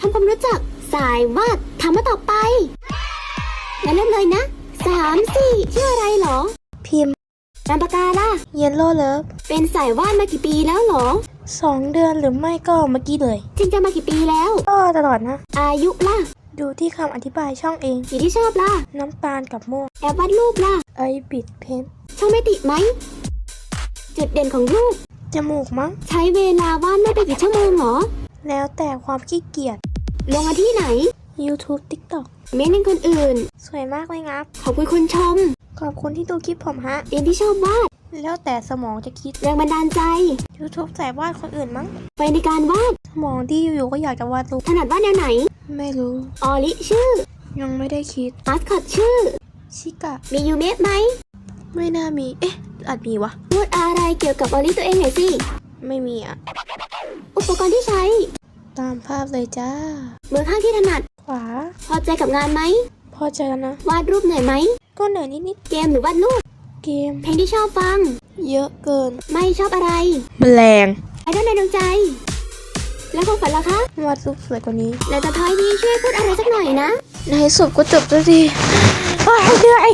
ทำความรู้จักสายวาดถามมาต่อไปงั้นเริ่มเลยนะสามสี่ชื่ออะไรเหรอ พิมพ์นามปากกาล่ะ เยลโล่เลิฟเป็นสายวาดมากี่ปีแล้วเหรอสองเดือนหรือไม่ก็เมื่อกี้เลย จริงจะมากี่ปีแล้ว ก็ตลอดนะ อายุล่ะ ดูที่คำอธิบายช่องเองสีที่ชอบล่ะ น้ำตาลกับม่วงแอบวาดรูปล่ะ ไอบิดเพนช่องไม่ติไหม จุดเด่นของรูป จมูกมั้ง ใช้เวลาวาดไม่ไปกี่ชั่วโมงเหรอ แล้วแต่ความขี้เกียจ ลงมาที่ไหน YouTube TikTok เม้นเป็นคนอื่น สวยมากเลยงับ ขอบคุณคนชม ขอบคุณที่ดูคลิปผมฮะ เรียนที่ชอบวาด แล้วแต่สมองจะคิด แรงบันดาลใจ YouTube ใส่วาดคนอื่นมั้งไฟในการวาด สมองที่อยู่ๆก็อยากจะวาดรูปถนัดวาดแนวไหน ไม่รู้ ออลิชื่อ ยังไม่ได้คิด มาสคอตชื่อ ชิกะ มียูเมะไหม ไม่น่ามี เอ๊ะ อาจมีวะพูดอะไรเกี่ยวกับออลิตัวเองหน่อยสิ ไม่มีอะอุปกรณ์ที่ใช้ ตามภาพเลยจ้า มือข้างที่ถนัด ขวา พอใจกับงานไหม พอใจแล้วนะ วาดรูปเหนื่อยไหม ก็เหนื่อยนิดเกมหรือวาดรูป ๆ เกม เพลงที่ชอบฟัง เยอะเกิน ไม่ชอบอะไร แมลงไอดอลในดวงใจ แล้วความฝันล่ะคะวาดรูปสวยกว่านี้ แล้วตะท้ายนี้ช่วยพูดอะไรสักหน่อยนะ ในที่สุดก็จบแล้วดีว้ายเหนื่อย